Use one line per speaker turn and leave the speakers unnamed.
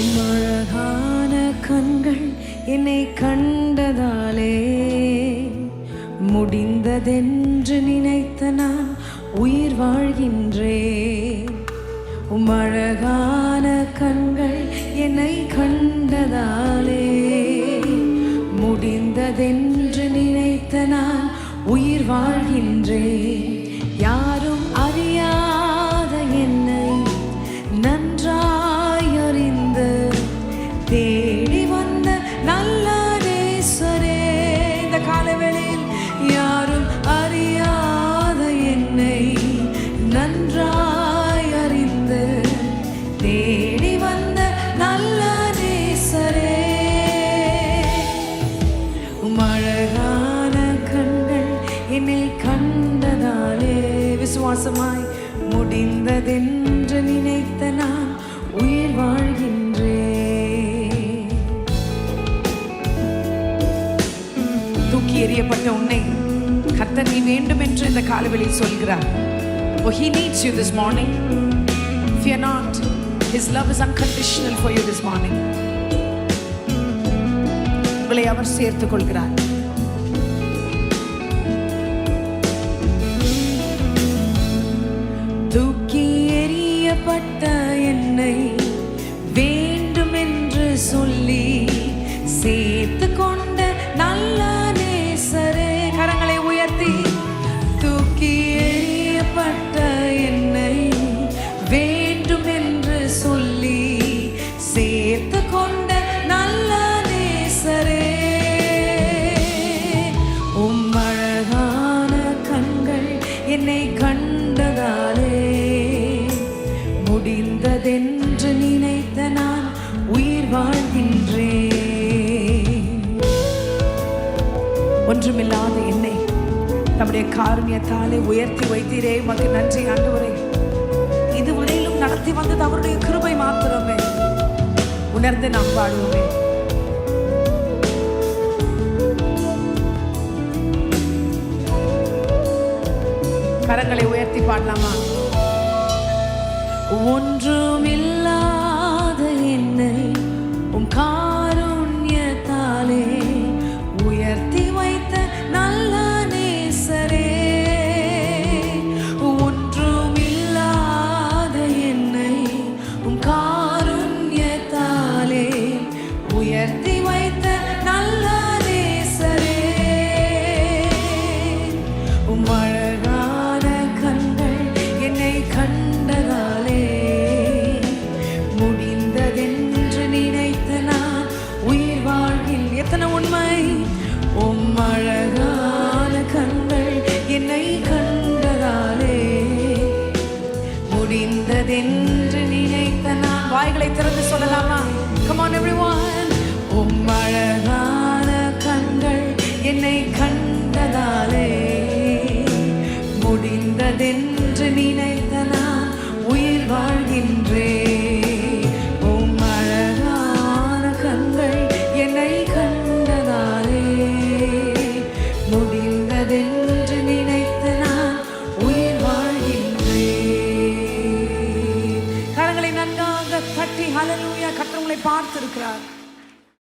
உம்மழகான கண்கள் என்னை கண்டதாலே முடிந்ததென்று நினைத்த நான் உயிர் வாழ்கின்றேன். உம்மழகான கண்கள் என்னை கண்டதாலே உயிர் வாழ்கின்றேன் யாரும் அறியா விசுவாசமாய் முடிந்ததென்று நினைத்த நான் உயிர் வாழ்கின்றேன் தூக்கி எறியப்பட்ட உன்னை கர்த்தர் நீ வேண்டும் என்று இந்த காலவெளியில் சொல்கிறார் Oh, he needs you this morning. Fear not. His love is unconditional for you this morning. உங்களை அவர் சேர்த்துக் கொள்கிறார் தூக்கி எறியப்பட்ட முடிந்ததென்று நினைத்த நான் உயிர் வாழ்கின்றேன். ஒன்றுமில்லாத என்னை நம்முடைய காரணியத்தாலே உயர்த்தி வைத்தீரே. உமக்கு நன்றி ஆண்டவரே. இதுவரையிலும் நடத்தி வந்தது அவருடைய கிருபை மாத்திரமே. உணர்ந்து நாம் பாடுவோமே கரங்களை உயர்த்தி பாடலாமா? ஒன்றுமில்லாத என்னை உம் காருண்யத்தாலே உயர்த்தி வைத்த நல்ல நேசரே. ஒன்றுமில்லாத என்னை உம் காருண்யத்தாலே உயர்த்தி வைத்த நல்ல நேசரே. உம் அழகான எத்தனை உண்மை? உம் அழகான கண்கள் என்னை கண்டதாலே. முடிந்ததென்று நினைத்த நான். வாய்களை திறந்து சொல்லலாமா? Come on everyone everyone. உம் அழகான கண்கள் என்னை கண்டதாலே. முடிந்ததென்று நினைத்த நான் உயிர் வாழ்கின்றேன். ஹலலூயா கற்றவங்களை பார்த்து இருக்கிறார்